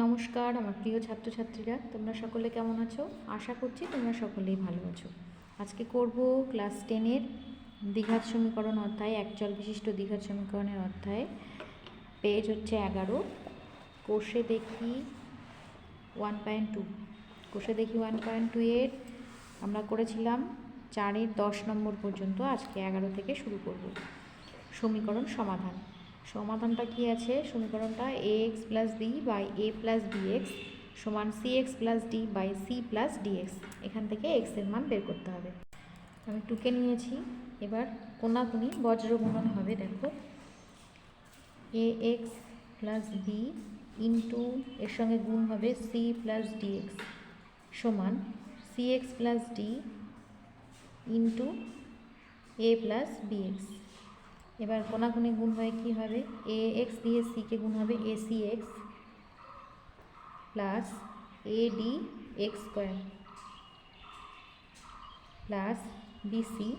নমস্কার, আমার প্রিয় ছাত্রছাত্রীরা, তোমরা সকলে কেমন আছো? আশা করছি তোমরা সকলেই ভালো আছো। আজকে করব ক্লাস টেনের দীঘার সমীকরণ অধ্যায়, একচল বিশিষ্ট দীঘার সমীকরণের অধ্যায়। পেজ হচ্ছে এগারো। কোষে দেখি ওয়ান পয়েন্ট টু কোষে দেখি ওয়ান পয়েন্ট টু এর, আমরা করেছিলাম চারের দশ নম্বর পর্যন্ত আজকে এগারো থেকে শুরু করব। সমীকরণ সমাধান। সমাধানটা কি আছে? সমীকরণটা a x plus b by a plus b x সমান c x plus d by c plus d x এখান থেকে এক্সের মান বের করতে হবে। আমি টুকে নিয়েছি। এবার কোনাকুনি বজ্র গুণন হবে, দেখো। A x plus b into এর সঙ্গে গুণ হবে সি প্লাস ডিএক্স সমান c x plus d into a plus b x এবার কোনাকুনি গুণ হয়ে কি হবে? এ এক্স দিয়ে সিকে গুণ হবে a c x plus a d x square plus b c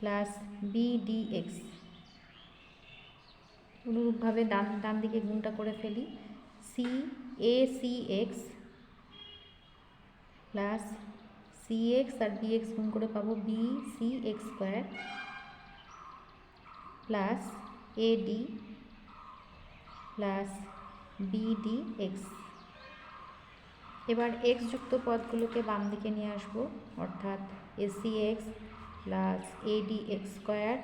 plus b d x অনুরূপভাবে ডান ডান দিকে গুণটা করে ফেলি। C a c x plus c x R b x গুণ করে পাবো b c x square plus a d plus b d x এবার এক্স যুক্ত পদগুলোকে বাম দিকে নিয়ে আসব, অর্থাৎ a c x plus a d x square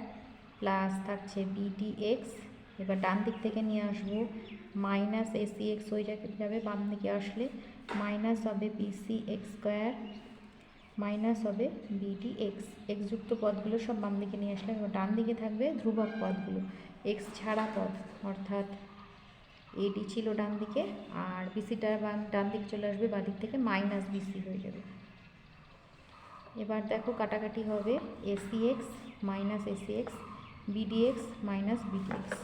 plus থাকছে বিডি এক্স এবার ডান দিক থেকে নিয়ে আসব মাইনাস এসি এক্স হয়ে যাবে বাম দিকে আসলে? মাইনাস হবে b c x square minus হবে বিডি এক্স এক্স যুক্ত পদগুলো সব বাম দিকে নিয়ে আসলে ডান দিকে থাকবে ধ্রুবক পদগুলো। এক্স ছাড়া পদ, অর্থাৎ এডি ছিল ডান দিকে আর বিসিটা ডান দিকে চলে আসবে বাঁ দিক থেকে মাইনাস বিসি হয়ে যাবে। এবার দেখো কাটাকাটি হবে a c x minus a c x b d x minus b d x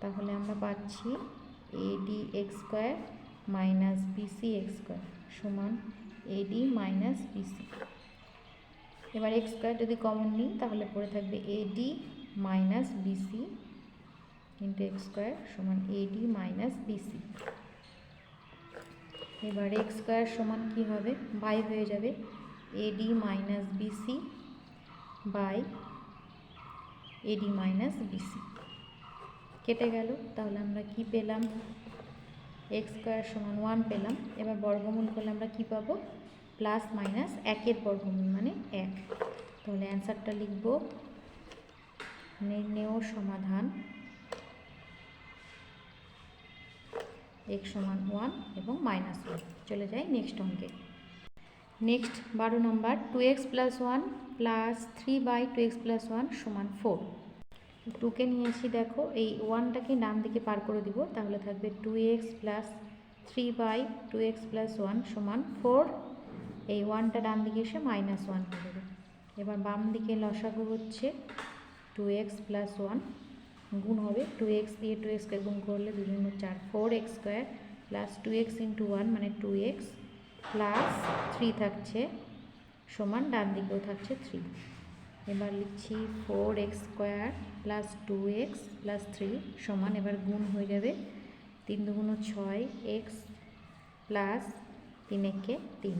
তাহলে আমরা পাচ্ছি a d x square minus b c x square সমান a d minus b c এবার এক্স স্কোয়ার যদি কমন নিই, তাহলে পড়ে থাকবে a d minus b c into x square সমান a d minus b c এবার এক্স স্কোয়ার সমান কী হবে? বাই হয়ে যাবে a d minus b c by a d minus b c কেটে গেল, তাহলে আমরা কি পেলাম? এক্স স্কোয়ার সমান ওয়ান পেলাম। এবার বর্গমূল করলে আমরা কি পাবো? প্লাস মাইনাস একের বর্গমূল মানে এক। তাহলে অ্যান্সারটা লিখব নির্ণেয় সমাধান এক্স সমান ওয়ান এবং মাইনাস ওয়ান চলে যাই নেক্সট অঙ্কে। নেক্সট বারো নম্বর two x plus one plus three by two x plus one সমান ফোর টুকে নিয়েছি, দেখো, এই ওয়ানটাকে ডান দিকে পার করে দিব, তাহলে থাকবে two x plus three by two x plus one সমান ফোর এই ওয়ানটা ডান দিকে এসে মাইনাস ওয়ান হয়ে যাবে এবার বাম দিকে লসাগু হচ্ছে টু এক্স প্লাস ওয়ান গুণ হবে টু এক্স দিয়ে টু এক্সকে গুণ করলে বিভিন্ন চার four x square plus two x into one মানে টু এক্স প্লাস থ্রি থাকছে সমান ডান দিকেও থাকছে থ্রি এবার লিখছি four x square plus two x plus three সমান, এবার গুণ হয়ে যাবে তিন দুগুণ ছয় এক্স প্লাস তিন একে তিন।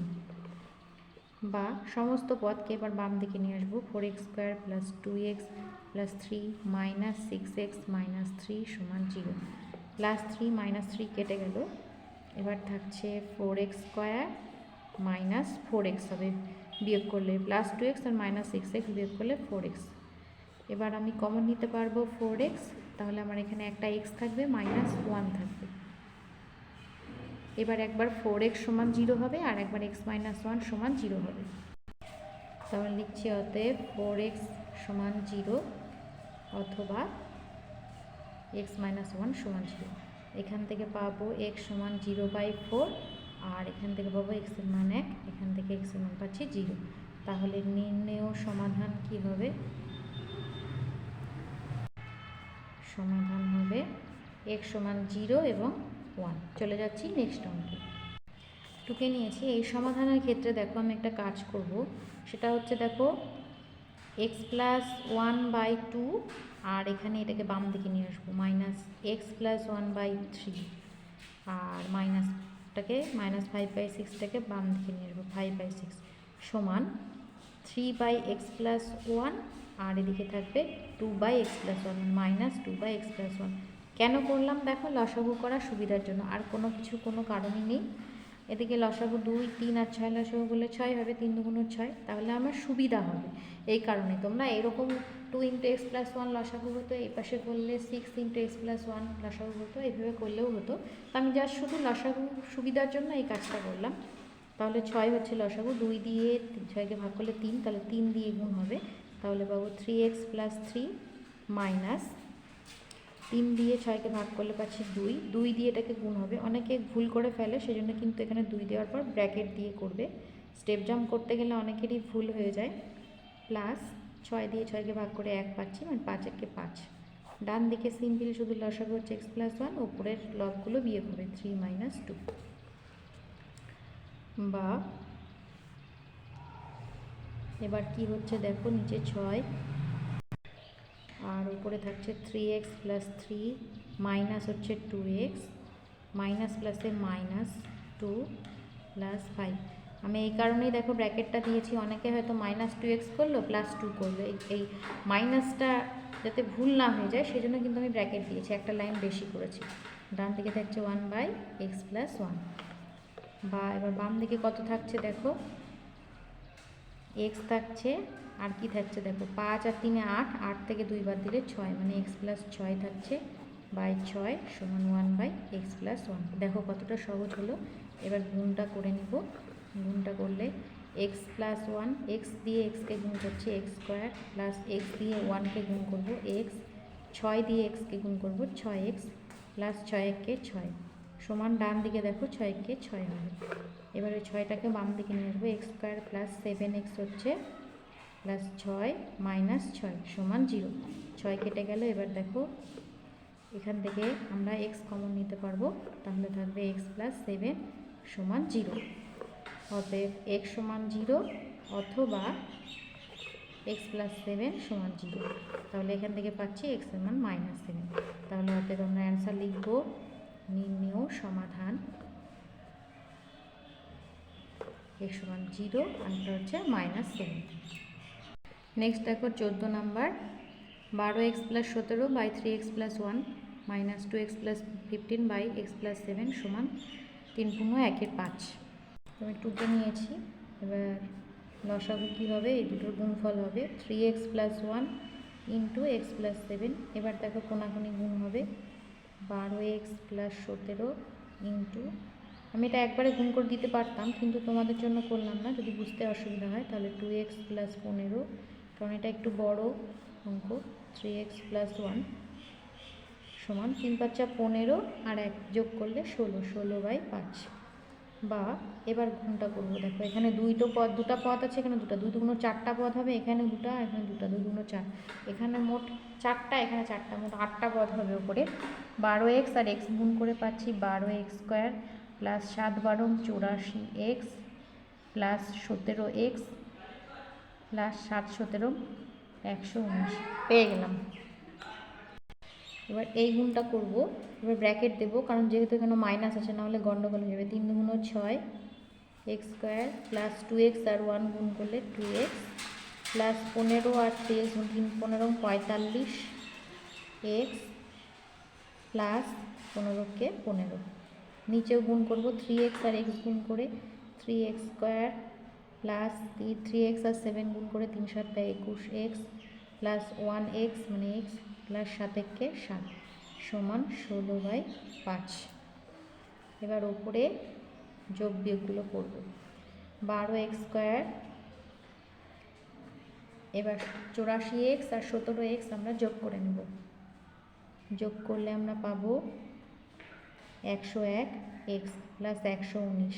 বা সমস্ত পদকে এবার বাম দিকে নিয়ে আসব। Four x square plus two x plus three minus six x minus three সমান zero plus three minus three কেটে গেল। এবার থাকছে four x square minus four x হবে বিয়োগ করলে। প্লাস টু এক্স আর মাইনাস সিক্স এক্স বিয়োগ করলে ফোর এক্স এবার আমি কমন নিতে পারব ফোর এক্স তাহলে আমার এখানে একটা এক্স থাকবে মাইনাস ওয়ান থাকবে। এবার একবার ফোর এক্স সমান জিরো হবে আর একবার এক্স মাইনাস ওয়ান সমান জিরো হবে। তাহলে লিখছি অতএব ফোর এক্স সমান জিরো অথবা এক্স মাইনাস ওয়ান সমান জিরো এখান থেকে পাবো এক্স সমান জিরো বাই ফোর আর এখান থেকে পাবো এক্সের মান এক, এখান থেকে এক্সের মান পাচ্ছি জিরো তাহলে নির্ণেয় সমাধান কি হবে? সমাধান হবে এক্স সমান জিরো এবং ওয়ান চলে যাচ্ছি নেক্সট অঙ্কে টুকে নিয়েছি। এই সমাধানের ক্ষেত্রে দেখো আমি একটা কাজ করব। সেটা হচ্ছে দেখো x plus one by two আর এখানে এটাকে বাম দিকে নিয়ে আসব। Minus x plus one by three আর মাইনাসটাকে মাইনাস ফাইভ বাই সিক্সটাকে বাম দিকে নিয়ে আসব। ফাইভ বাই সিক্স সমান three by x plus one আর এদিকে থাকবে two by x plus one minus two by x plus one কেন করলাম? দেখো, লসাগু করার সুবিধার জন্য। আর কোনো কিছু, কোনো কারণই নেই। এদিকে লসাগু দুই, তিন আর ছয় লসাগু করলে ছয় হবে, তিন দুগুণ ছয়। তাহলে আমার সুবিধা হবে এই কারণে। তোমরা এরকম two into x plus one লসাগু হতো, এই পাশে করলে six into x plus one লসাগু হতো, এইভাবে করলেও হতো। তো আমি জাস্ট শুধু লসাগু সুবিধার জন্য এই কাজটা করলাম। তাহলে ছয় হচ্ছে লসাগু, দুই দিয়ে ছয়কে ভাগ করলে তিন, তাহলে তিন দিয়ে গুণ হবে। তাহলে পাবো three x plus three minus তিন দিয়ে ছয়কে ভাগ করলে পাচ্ছি দুই। দুই দিয়ে এটাকে গুণ হবে। অনেকে ভুল করে ফেলে, সেজন্য কিন্তু এখানে দুই দেওয়ার পর ব্র্যাকেট দিয়ে করবে। স্টেপ জাম্প করতে গেলে অনেকেরই ভুল হয়ে যায়। প্লাস ছয় দিয়ে ছয়কে ভাগ করে এক পাচ্ছি মানে পাঁচ একে পাঁচ। ডান দিকে সিম্পল শুধু লসাগু হচ্ছে এক্স প্লাস ওয়ান ওপরের লবগুলো বিয়োগ হবে থ্রি মাইনাস টু। বা এবার কি হচ্ছে দেখো, নিচে ছয় আর উপরে থাকছে three x plus three minus হচ্ছে টু এক্স মাইনাস প্লাসে মাইনাস টু প্লাস ফাইভ আমি এই কারণেই দেখো ব্র্যাকেটটা দিয়েছি, অনেকে হয়তো মাইনাস টু এক্স করল প্লাস টু করল। এই মাইনাসটা যাতে ভুল না হয়ে যায়, সেজন্য কিন্তু আমি ব্র্যাকেট দিয়েছি, একটা লাইন বেশি করেছি। ডান দিকে থাকছে one by x plus one বা এবার বাম দিকে কত থাকছে দেখো? এক্স থাকছে, আর কি থাকছে দেখো? পাঁচ আর তিনে আট আট থেকে দুইবার দিলে ছয় মানে এক্স প্লাস ছয় থাকছে বাই ছয় সমান one by x plus one দেখো কতটা সহজ হলো। এবার গুণটা করে নিব। গুণটা করলে এক্স প্লাস ওয়ান এক্স দিয়ে এক্সকে গুণ করছি এক্স স্কোয়ার প্লাস এক্স দিয়ে ওয়ানকে গুণ করব এক্স ছয় দিয়ে এক্সকে গুণ করব ছয় এক্স প্লাস ছয় এককে ছয়। সমান ডান দিকে দেখো, ছয় কে ছয় হবে। এবার ওই ছয়টাকে বাম দিকে নিয়ে আসব, x square plus seven x হচ্ছে প্লাস ছয় মাইনাস ছয় সমান জিরো। ছয় কেটে গেল, এবার দেখো এখান থেকে আমরা এক্স কমন নিতে পারব, তাহলে থাকবে এক্স প্লাস সেভেন সমান জিরো। অতএব এক্স সমান জিরো অথবা এক্স প্লাস সেভেন সমান জিরো। তাহলে এখান থেকে পাচ্ছি এক্স সমান মাইনাস সেভেন। তাহলে অতএব আমরা অ্যান্সার লিখব, নির্ণেয় সমাধান এক্স সমান জিরো এটা হচ্ছে মাইনাস সেভেন নেক্সট দেখো চোদ্দ নাম্বার। বারো এক্স প্লাস সতেরো by three x plus one minus two x plus fifteen by x plus seven সমান তিন পূর্ণ একের পাঁচ। আমি টুকে নিয়েছি। এবার লসাগু কী হবে? এই দুটোর গুণফল হবে three x plus one into x plus seven এবার দেখো কোনাকুনি গুণ হবে। বারো এক্স প্লাস সতেরো ইন্টু আমি এটা একবারে গুণ করে দিতে পারতাম, কিন্তু তোমাদের জন্য করলাম না। যদি বুঝতে অসুবিধা হয়, তাহলে টু এক্স প্লাস পনেরো, কারণ এটা একটু বড় অঙ্ক থ্রি এক্স প্লাস ওয়ান সমান তিন পাঁচা পনেরো আর এক যোগ করলে ষোলো ষোলো বাই পাঁচ। বা এবার গুণটা করব। দেখো, এখানে দুইটো পদ, দুটা পদ আছে এখানে দুটা, দুই দুগুণ চারটা পদ হবে, এখানে দুটা এখানে দুটা, দুই দুগুণ চার। এখানে মোট চারটা, এখানে চারটা, মোট আটটা পদ হবে ওপরে। বারো এক্স আর এক্স গুণ করে পাচ্ছি বারো এক্স স্কোয়ার প্লাস সাত বারো চৌরাশি এক্স প্লাস সতেরো এক্স প্লাস সাত সতেরো একশো উনিশ। পেয়ে গেলাম। এবার এই গুণটা করব। এবার ব্র্যাকেট দেবো, কারণ যেহেতু এখানে মাইনাস আছে, নাহলে গন্ডগোল হয়ে যাবে। তিন দুগুণ ছয় x square plus two x আর ওয়ান গুণ করলে টু এক্স প্লাস পনেরো আর থ্রি এক্স তিন, পনেরো পঁয়তাল্লিশ এক্স প্লাস পনেরোকে পনেরো। নিচেও গুণ করব থ্রি এক্স আর এক্স গুণ করে three x square plus three x আর সেভেন গুণ করে তিন সাতটা একুশ এক্স প্লাস ওয়ান এক্স মানে এক্স প্লাস সাত সাত সমান ষোলো বাই পাঁচ। এবার ওপরে যোগ বিয়োগগুলো করব। বারো এক্স স্কোয়ার এবার চৌরাশি এক্স আর সতেরো এক্স আমরা যোগ করে নেব। যোগ করলে আমরা পাবো একশো এক এক্স প্লাস একশো উনিশ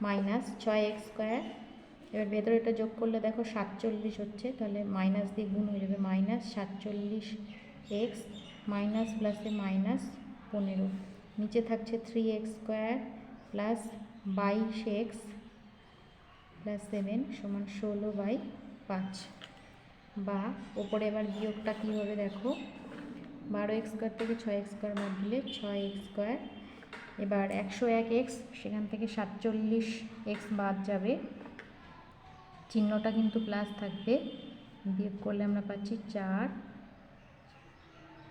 মাইনাস ছয় এক্স স্কোয়ার এবার ভেতরে এটা যোগ করলে দেখো সাতচল্লিশ হচ্ছে, তাহলে মাইনাস দিয়ে গুণ হয়ে যাবে মাইনাস সাতচল্লিশ এক্স মাইনাস প্লাসে মাইনাস পনেরো। নিচে থাকছে থ্রি এক্স স্কোয়ার প্লাস বাইশ এক্স প্লাস সেভেন সমান ষোলো বাই পাঁচ। বা ওপরে এবার বিয়োগটা কী হবে দেখো? বারো এক্স স্কোয়ার থেকে ছয় এক্স স্কোয়ার বাদ দিলে ছয় এক্স স্কোয়ার এবার একশো এক এক্স সেখান থেকে সাতচল্লিশ এক্স বাদ যাবে। চিহ্নটা কিন্তু প্লাস থাকবে। বিয়োগ করলে আমরা পাচ্ছি চার,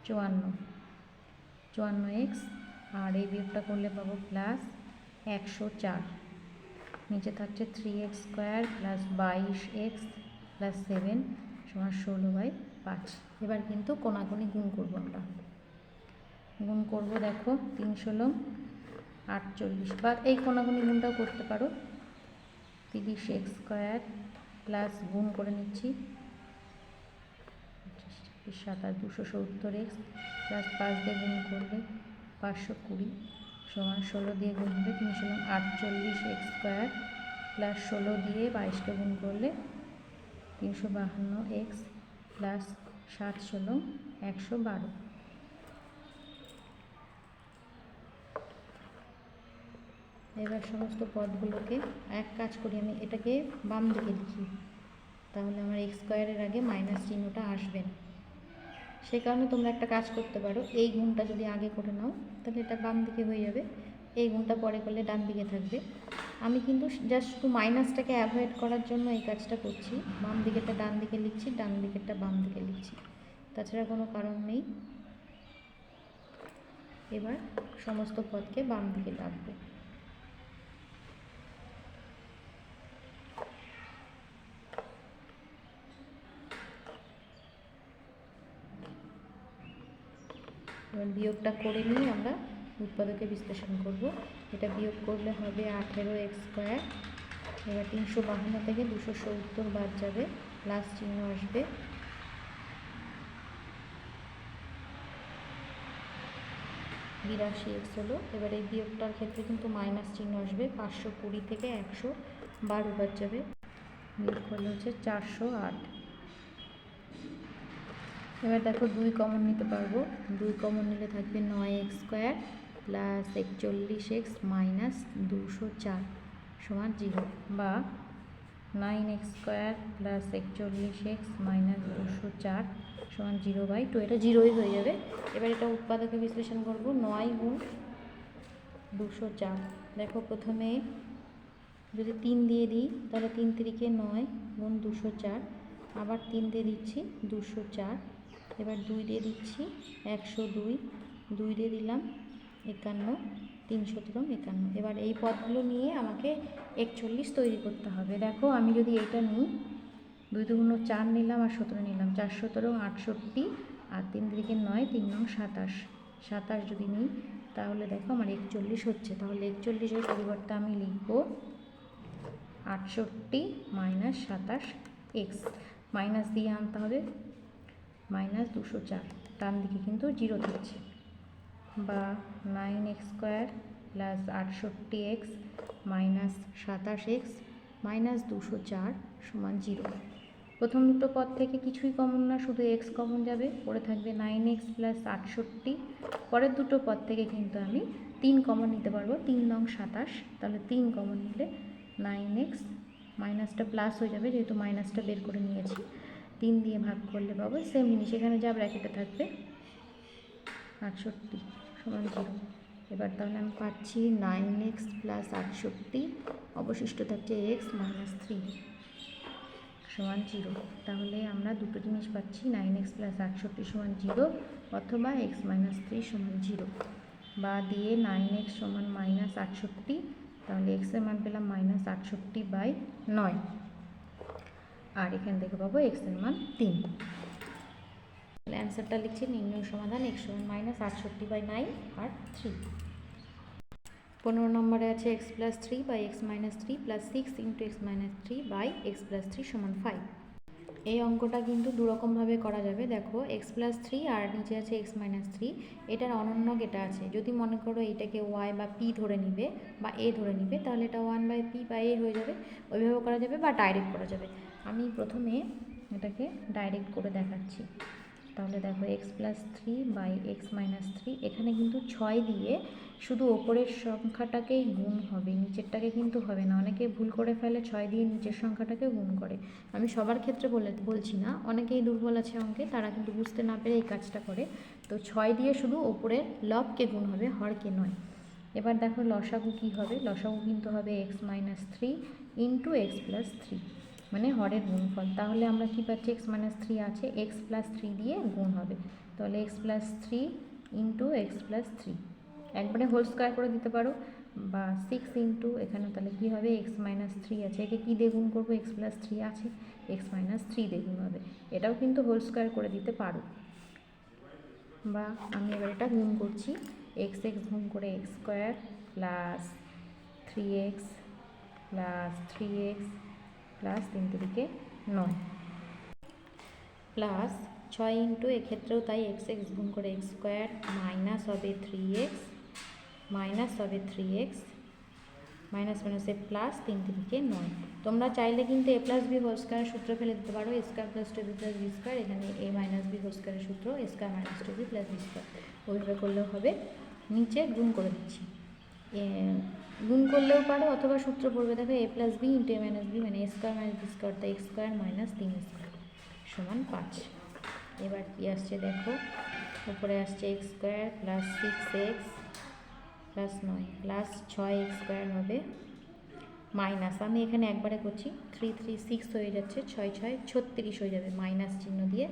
চুয়ান্ন। চুয়ান্ন এক্স আর এই বিয়োগটা করলে পাবো প্লাস একশো চার। নিচে থাকছে থ্রি এক্স স্কোয়ার প্লাস বাইশ এক্স প্লাস সেভেন সমান ষোলো বাই পাঁচ। এবার কিন্তু কোনাকুনি গুণ করব আমরা। গুণ করব দেখো, তিন ষোলো। আটচল্লিশ। বা এই কোনাকুনি গুণটাও করতে পারো। তিরিশ এক্স স্কোয়ার প্লাস গুণ করে নিচ্ছি। সাতাশ দুশো সত্তর এক্স প্লাস পাঁচ দিয়ে গুণ করলে পাঁচশো কুড়ি সমান ষোলো দিয়ে গুণ হবে তিন ষোলো আটচল্লিশ এক্স স্কোয়ার প্লাস ষোলো দিয়ে বাইশকে গুণ করলে তিনশো বাহান্ন এক্স প্লাস সাত ষোলো একশো বারো। এবার সমস্ত পদগুলোকে এক কাজ করি, আমি এটাকে বাম দিকে লিখি। তাহলে আমার এক্স স্কোয়ারের আগে মাইনাস চিহ্নটা আসবে। না সেই কারণে তোমরা একটা কাজ করতে পারো, এই গুণটা যদি আগে করে নাও, তাহলে এটা বাম দিকে হয়ে যাবে। এই গুণটা পরে করলে ডান দিকে থাকবে। আমি কিন্তু জাস্ট শুধু মাইনাসটাকে অ্যাভয়েড করার জন্য এই কাজটা করছি। বাম দিকেরটা ডান দিকে লিখছি, ডান দিকেরটা বাম দিকে লিখছি। তাছাড়া কোনো কারণ নেই। এবার সমস্ত পদকে বাম দিকে রাখব এবার বিয়োগটা করে নিয়ে আমরা উৎপাদকে বিশ্লেষণ করব। এটা বিয়োগ করলে হবে আঠেরো এক্স স্কোয়ার। এবার তিনশো বাহান্ন থেকে দুশো সত্তর বাদ যাবে। প্লাস চিহ্ন আসবে। বিরাশি এক্স হলো। এবার এই বিয়োগটার ক্ষেত্রে কিন্তু মাইনাস চিহ্ন আসবে। পাঁচশো কুড়ি থেকে একশো বারো বাদ যাবে। বিয়োগ করলে হচ্ছে চারশো আট। এবার দেখো দুই কমন নিতে পারব। দুই কমন নিলে থাকবে নয় এক্স স্কোয়ার প্লাস একচল্লিশ এক্স মাইনাস দুশো চার সমান জিরো বা নাইন এক্স স্কোয়ার প্লাস একচল্লিশ এক্স মাইনাস দুশো চার সমান জিরো বাই টু এটা জিরোই হয়ে যাবে। এবার এটা উৎপাদকে বিশ্লেষণ করব। নয় গুণ দুশো চার। দেখো প্রথমে যদি তিন দিয়ে দিই, তাহলে তিন তিরিকে নয় গুণ দুশো চার। আবার তিন দিয়ে দিচ্ছি দুশো চার। এবার দুই দিয়ে দিচ্ছি একশো দুই। দুই দিয়ে দিলাম একান্ন তিন সতেরো একান্ন। এবার এই পদগুলো নিয়ে আমাকে একচল্লিশ তৈরি করতে হবে। দেখো আমি যদি এটা নিই, দুই দুগুণ চার নিলাম আর সতেরো নিলাম। চার সতেরো, আটষট্টি আর তিন দিকে নয়, তিন নং সাতাশ। সাতাশ যদি নিই, তাহলে দেখো আমার একচল্লিশ হচ্ছে। তাহলে একচল্লিশের পরিবর্তে আমি লিখব আটষট্টি মাইনাস সাতাশ এক্স। মাইনাস দিয়ে আনতে হবে মাইনাস দুশো চার ডান দিকে কিন্তু জিরো থাকছে। বা নাইন এক্স স্কোয়ার প্লাস আটষট্টি এক্স মাইনাস সাতাশ এক্স মাইনাস দুশো চার সমান জিরো। প্রথম দুটো পদ থেকে কিছুই কমন না, শুধু এক্স কমন যাবে, পরে থাকবে নাইন এক্স প্লাস আটষট্টি। পরের দুটো পদ থেকে কিন্তু আমি তিন কমন নিতে পারব, তিন নং সাতাশ। তাহলে তিন কমন নিলে নাইন এক্স, মাইনাসটা প্লাস হয়ে যাবে, যেহেতু মাইনাসটা বের করে নিয়েছি। তিন দিয়ে ভাগ করলে পাবো সেম জিনিস, এখানে যা ব্র্যাকেটে থাকবে। আটষট্টি সমান জিরো। এবার তাহলে আমি পাচ্ছি নাইন এক্স প্লাস আটষট্টি, অবশিষ্ট থাকছে এক্স মাইনাস থ্রি সমান জিরো। তাহলে আমরা দুটো জিনিস পাচ্ছি নাইন এক্স প্লাস আটষট্টি সমান জিরো অথবা এক্স মাইনাস থ্রি সমান জিরো। বা দিয়ে নাইন এক্স সমান মাইনাস আটষট্টি, তাহলে এক্সের মান পেলাম মাইনাস আটষট্টি বাই নয়। আর এখান থেকে পাবো এক্সের মান তিন। তাহলে অ্যান্সারটা লিখছি নির্ণয় সমাধান এক্স সমান মাইনাস আটষট্টি বাই নাইন আর থ্রি পনেরো নম্বরে আছে x plus three by x minus three plus six into x minus three by x plus three সমান ফাইভ এই অঙ্কটা কিন্তু দুরকমভাবে করা যাবে। দেখো এক্স প্লাস থ্রি আর নিচে আছে এক্স মাইনাস থ্রি এটার অনন্য এটা আছে। যদি মনে করো এটাকে ওয়াই বা পি ধরে নিবে বা এ ধরে নিবে, তাহলে এটা ওয়ান বাই পি বা এ হয়ে যাবে। ওইভাবে করা যাবে বা ডাইরেক্ট করা যাবে। আমি প্রথমে এটাকে ডাইরেক্ট করে দেখাচ্ছি। তাহলে দেখো x plus three by x minus three এখানে কিন্তু ছয় দিয়ে শুধু ওপরের সংখ্যাটাকেই গুণ হবে, নিচেরটাকে কিন্তু হবে না। অনেকে ভুল করে ফেলে, ছয় দিয়ে নিচের সংখ্যাটাকে গুণ করে। আমি সবার ক্ষেত্রে বলে, বলছি না, অনেকেই দুর্বল আছে অঙ্কে, তারা কিন্তু বুঝতে না পেরে এই কাজটা করে। তো ছয় দিয়ে শুধু ওপরের লবকে গুণ হবে, হরকে নয়। এবার দেখো লসাগু কী হবে? লসাগু কিন্তু হবে x minus three into x plus three মানে হরের গুণফল। তাহলে আমরা কী পাচ্ছি? এক্স মাইনাস থ্রি আছে এক্স প্লাস থ্রি দিয়ে গুণ হবে। তাহলে x plus three into x plus three একবারে হোল স্কোয়ার করে দিতে পারো। বা সিক্স ইন্টু এখানে তাহলে কী হবে? এক্স মাইনাস থ্রি আছে। একে কী দিয়ে গুণ করব? এক্স প্লাস থ্রি আছে। এক্স মাইনাস থ্রি দিয়ে গুণ হবে। এটাও কিন্তু হোল স্কোয়ার করে দিতে পারো। বা আমি এবার এটা গুণ করছি। এক্স এক্স গুণ করে x square plus three x plus three x plus তিন তিরিকে নয়। প্লাস ছয় ইন্টু এক্ষেত্রেও তাই এক্স এক্স গুণ করে এক্স স্কোয়ার মাইনাস হবে থ্রি এক্স, মাইনাস হবে থ্রি এক্স, মাইনাস মাইনাসে প্লাস তিন তিনকে নয়। তোমরা চাইলে কিন্তু a plus b whole square সূত্র ফেলে দিতে পারো, a square plus two b plus b square, এখানে এ মাইনাস বি হোল স্কোয়ারের সূত্র, a square minus two b plus b square. ওইভাবে করলেও হবে। নিচে গুণ করে দিচ্ছি। গুণ করলেও পারো অথবা সূত্র পড়বে, দেখো a plus b into a minus b মানে a square minus b square তাই এক্স স্কোয়ার মাইনাস তিন স্কোয়ার সমান পাঁচ। এবার কি আসছে দেখো, উপরে আসছে x square plus six x plus নয় প্লাস ছয় এক্স স্কোয়ার হবে মাইনাস আমি এখানে একবারে করছি থ্রি থ্রি সিক্স হয়ে যাচ্ছে, ছয় ছয়, ছত্রিশ হয়ে যাবে মাইনাস চিহ্ন দিয়ে,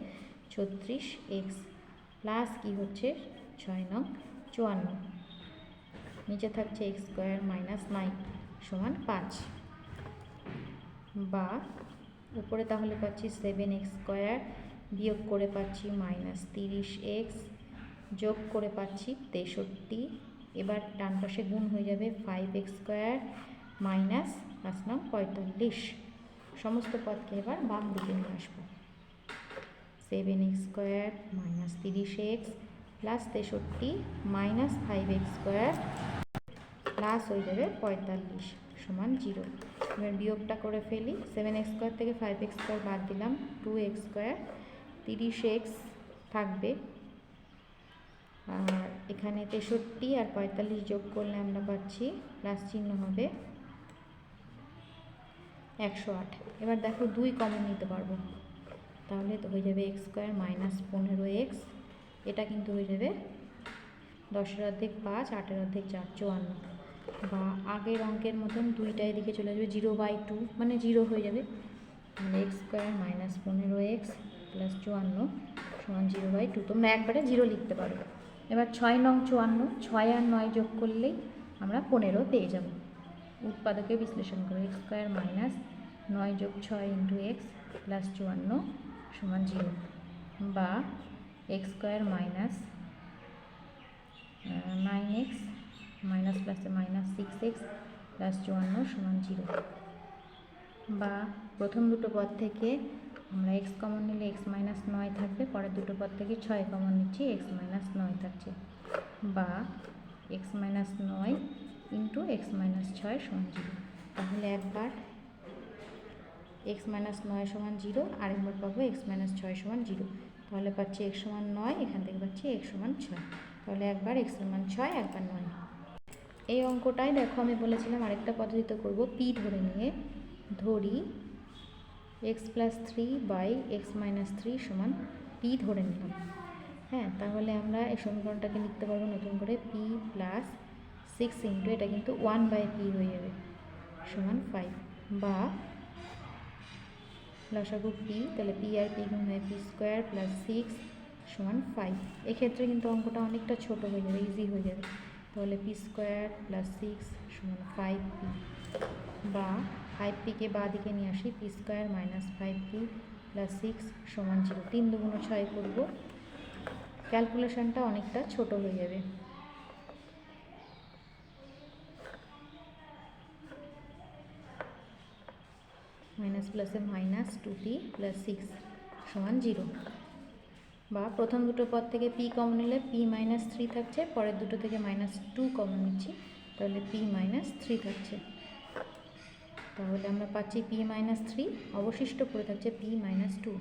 ছত্রিশ এক্স প্লাস কি হচ্ছে? ছয় নং, চুয়ান্ন। নিচে থাকছে এক্স স্কোয়ার মাইনাস নাইন সমান পাঁচ। বা উপরে তাহলে পাচ্ছি সেভেন এক্স স্কোয়ার বিয়োগ করে পাচ্ছি মাইনাস তিরিশ এক্স যোগ করে পাচ্ছি তেষট্টি। এবার ডান পাশে গুণ হয়ে যাবে ফাইভ এক্স স্কোয়ার মাইনাস পাঁচ নাম পঁয়তাল্লিশ। সমস্ত পদকে এবার বাম দিকে নিয়ে আসব। সেভেন এক্স স্কোয়ার মাইনাস তিরিশ এক্স প্লাস তেষট্টি minus five x square plus হয়ে যাবে পঁয়তাল্লিশ সমান জিরো। এবার বিয়োগটা করে ফেলি। সেভেন এক্স স্কোয়ার থেকে ফাইভ এক্স স্কোয়ার বাদ দিলাম। টু এক্স স্কোয়ার তিরিশ এক্স থাকবে। আর এখানে তেষট্টি আর পঁয়তাল্লিশ যোগ করলে আমরা পাচ্ছি, প্লাস চিহ্ন হবে একশো আট। এবার দেখো দুই কমন নিতে পারব। তাহলে তো হয়ে যাবে এক্স স্কোয়ার মাইনাস পনেরো এক্স এটা কিন্তু হয়ে যাবে দশের অর্ধেক পাঁচ, আটের অর্ধেক চার, চুয়ান্ন। বা আগের অঙ্কের মতন দুইটা এদিকে চলে যাবে জিরো বাই টু মানে জিরো হয়ে যাবে। মানে এক্স স্কোয়ার মাইনাস পনেরো এক্স প্লাস চুয়ান্ন সমান জিরো বাই টু তোমরা একবারে জিরো লিখতে পারো এবার ছয় নং চুয়ান্ন, ছয় আর নয় যোগ করলেই আমরা পনেরো পেয়ে যাব। উৎপাদকে বিশ্লেষণ করো এক্স স্কোয়ার মাইনাস নয় যোগ ছয় ইন্টু এক্স প্লাস চুয়ান্ন সমান জিরো বা x square minus nine x minus প্লাসে মাইনাস সিক্স এক্স প্লাস চুয়ান্ন সমান জিরো। বা প্রথম দুটো পদ থেকে আমরা এক্স কমন নিলে এক্স মাইনাস নয় থাকবে, পরের দুটো পদ থেকে ছয় কমন নিচ্ছি, এক্স মাইনাস নয় থাকছে। বা এক্স মাইনাস নয় ইন্টু এক্স মাইনাস ছয় সমান জিরো। তাহলে একবার এক্স মাইনাস নয় সমান জিরো, আরেকবার পাবো এক্স মাইনাস ছয় সমান জিরো। তাহলে পাচ্ছি এক্স সমান নয়, এখান থেকে পাচ্ছি এক্স সমান ছয়। তাহলে একবার এক্স সমান ছয়, একবার নয়। এই অঙ্কটাই দেখো আমি বলেছিলাম আরেকটা পদ্ধতিতে করব পি ধরে নিয়ে ধরি x plus three by x minus three সমান পি ধরে নিলাম। হ্যাঁ তাহলে আমরা এই সমীকরণটাকে লিখতে পারব নতুন করে পি প্লাস সিক্স ইন্টু এটা কিন্তু ওয়ান বাই পি হয়ে যাবে, সমান ফাইভ বা লসাগু পি তাহলে পি আর পি গুণ হয় পি স্কোয়ার প্লাস সিক্স সমান ফাইভ এক্ষেত্রে কিন্তু অঙ্কটা অনেকটা ছোট হয়ে যাবে ইজি হয়ে যাবে। তাহলে পি স্কোয়ার প্লাস সিক্স সমান ফাইভ পি বা ফাইভ পিকে বা দিকে নিয়ে আসি p square minus five p plus six সমান জিরো তিন দুগুণ ছয় করব। ক্যালকুলেশনটা অনেকটা ছোট হয়ে যাবে। মাইনাস প্লাসে minus two p plus six সমান জিরো বা প্রথম দুটো পদ থেকে পি কমন নিলে পি মাইনাস থ্রি থাকছে, পরের দুটো থেকে মাইনাস টু কমন নিচ্ছি, তাহলে পি মাইনাস থ্রি থাকছে। তাহলে আমরা পাচ্ছি পি মাইনাস থ্রি অবশিষ্ট পড়ে থাকছে পি মাইনাস টু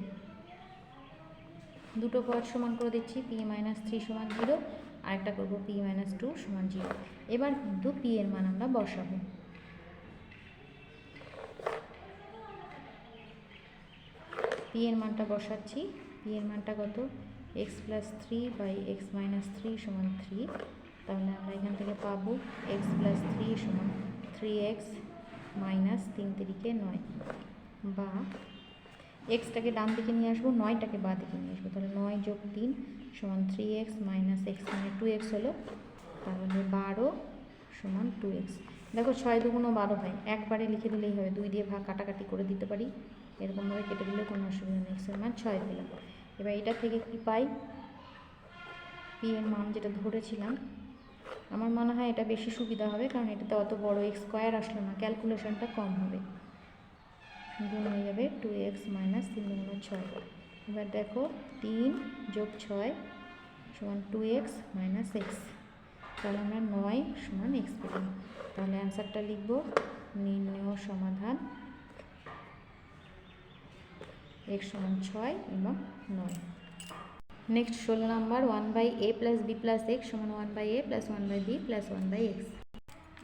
দুটো পদ সমান করে দিচ্ছি পি মাইনাস থ্রি সমান জিরো আরেকটা করব পি মাইনাস টু সমান জিরো এবার কিন্তু পি এর মান আমরা বসাবো। পি এর মানটা বসাচ্ছি। পি এর মানটা কত? X plus three by x minus three সমান থ্রি তাহলে আমরা এখান থেকে পাবো এক্স প্লাস থ্রি সমান থ্রি এক্স মাইনাস তিন তিরিকে নয়। বা এক্সটাকে ডান দিকে নিয়ে আসব নয়টাকে বা দিকে নিয়ে আসব। তাহলে নয় যোগ তিন সমান থ্রি এক্স মাইনাস এক্স মানে টু এক্স হলো। তাহলে বারো সমান টু এক্স দেখো ছয় দুগুণো বারো হয়। একবারে লিখে দিলেই হবে। দুই দিয়ে ভাগ কাটাকাটি করে দিতে পারি। এরকমভাবে কেটে দিলে কোনো অসুবিধা নেই। এক্সের মান ছয় পেলাম এবার এটা থেকে কি পাই? পি এর মান যেটা ধরেছিলাম। আমার মনে হয় এটা বেশি সুবিধা হবে, কারণ এটাতে অত বড় এক্স স্কোয়ার আসলো না। ক্যালকুলেশনটা কম হবে। গুণ হয়ে যাবে টু এক্স মাইনাস তিন দুগুণ ছয়। এবার দেখো, তিন যোগ ছয় সমান টু এক্স মাইনাস এক্স। তাহলে আমরা নয় সমান এক্স পেলাম। তাহলে অ্যান্সারটা লিখব, নির্ণয় সমাধান। এক্স সমান ছয় এবং নয়। নেক্সট ষোলো number one by a plus b plus x সমান one by a plus one by b plus one by x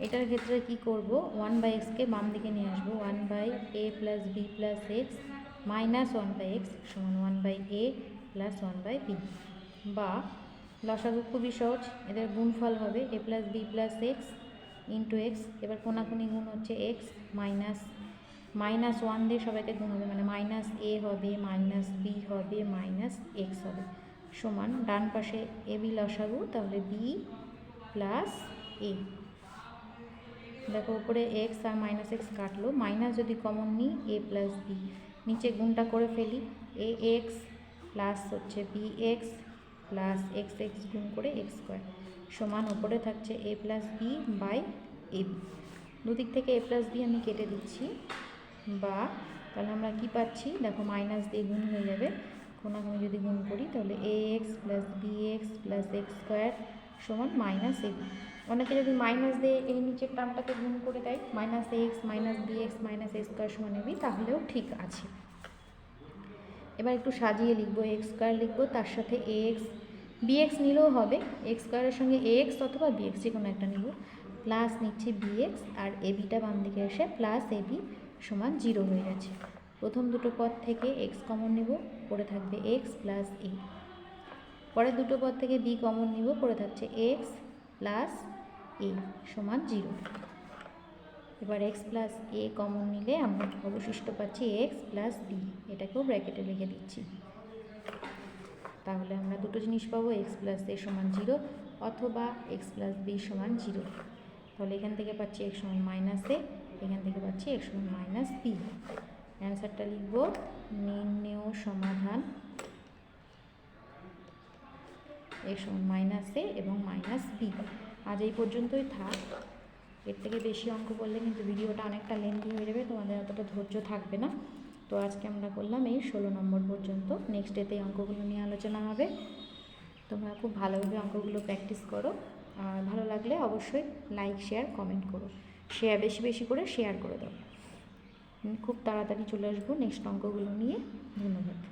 এটার ক্ষেত্রে কি করব? ওয়ান বাই এক্সকে বাম দিকে নিয়ে আসব। One by a plus b plus x minus one by x সমান one by a plus one by b বা লসাগু খুবই সহজ, এদের গুণফল হবে a plus b plus x into x এবার কোনাকুনি গুণ হচ্ছে এক্স মাইনাস মাইনাস ওয়ান দিয়ে সবাইকে গুণ হবে মানে মাইনাস এ হবে, মাইনাস বি হবে, মাইনাস এক্স হবে। সমান ডান পাশে এ, বি লসাগু, তাহলে বি প্লাস এ। দেখো উপরে এক্স আর মাইনাস এক্স কাটলো, মাইনাস যদি কমন নিই এ প্লাস বি। নিচে গুণটা করে ফেলি, এ এক্স প্লাস হচ্ছে b x plus x x গুণ করে এক্স স্কোয়ার। সমান ওপরে থাকছে a plus b by a b. দুদিক থেকে এ প্লাস বি আমি কেটে দিচ্ছি। বা তাহলে আমরা কি পাচ্ছি? দেখো মাইনাস দিয়ে গুণ হয়ে যাবে। কোনাকুনি যদি গুণ করি, তাহলে a x plus b x plus x square সমান মাইনাস এ বি অনেকে যদি মাইনাস দিয়ে এই নিচের টার্মটাকে গুণ করে দেয় minus a x minus b x minus x square সমান এবি তাহলেও ঠিক আছে। এবার একটু সাজিয়ে লিখব এক্স স্কোয়ার লিখব, তার সাথে এ এক্স বি এক্স নিলেও হবে এক্স স্কোয়ারের সঙ্গে এ এক্স অথবা বি এক্স যে কোনো একটা নিব। প্লাস নিচ্ছে বি এক্স আর এ বিটা বাম দিকে এসে প্লাস এ বি সমান জিরো হয়ে যাচ্ছে প্রথম দুটো পদ থেকে এক্স কমন নেব, পড়ে থাকবে এক্স প্লাস এ পরের দুটো পদ থেকে বি কমন নিব, পড়ে থাকছে এক্স প্লাস এ সমান জিরো। এবার এক্স প্লাস এ কমন নিলে আমরা অবশিষ্ট পাচ্ছি এক্স প্লাস বি এটাকেও ব্র্যাকেটে লিখে দিচ্ছি। তাহলে আমরা দুটো জিনিস পাবো এক্স প্লাস এ সমান জিরো অথবা এক্স প্লাস বি সমান জিরো। তাহলে এখান থেকে পাচ্ছি এক্স সমান মাইনাস এ এখান থেকে পাচ্ছি এক্স সমান মাইনাস বি অ্যান্সারটা লিখব, নির্ণেয় সমাধান। এক্স সমান মাইনাস এ এবং মাইনাস বি আজ এই পর্যন্তই থাক। এর থেকে বেশি অঙ্ক করলে কিন্তু ভিডিওটা অনেকটা লেন্দি হয়ে যাবে, তোমাদের অতটা ধৈর্য থাকবে না। তো আজকে আমরা করলাম এই ষোলো নম্বর পর্যন্ত। নেক্সট ডেতে অঙ্কগুলো নিয়ে আলোচনা হবে। তোমরা খুব ভালোভাবে অঙ্কগুলো প্র্যাকটিস করো। আর ভালো লাগলে অবশ্যই লাইক শেয়ার কমেন্ট করো। শেয়ার বেশি বেশি করে শেয়ার করে দাও। খুব তাড়াতাড়ি চলে আসব নেক্সট অঙ্কগুলো নিয়ে। ধন্যবাদ।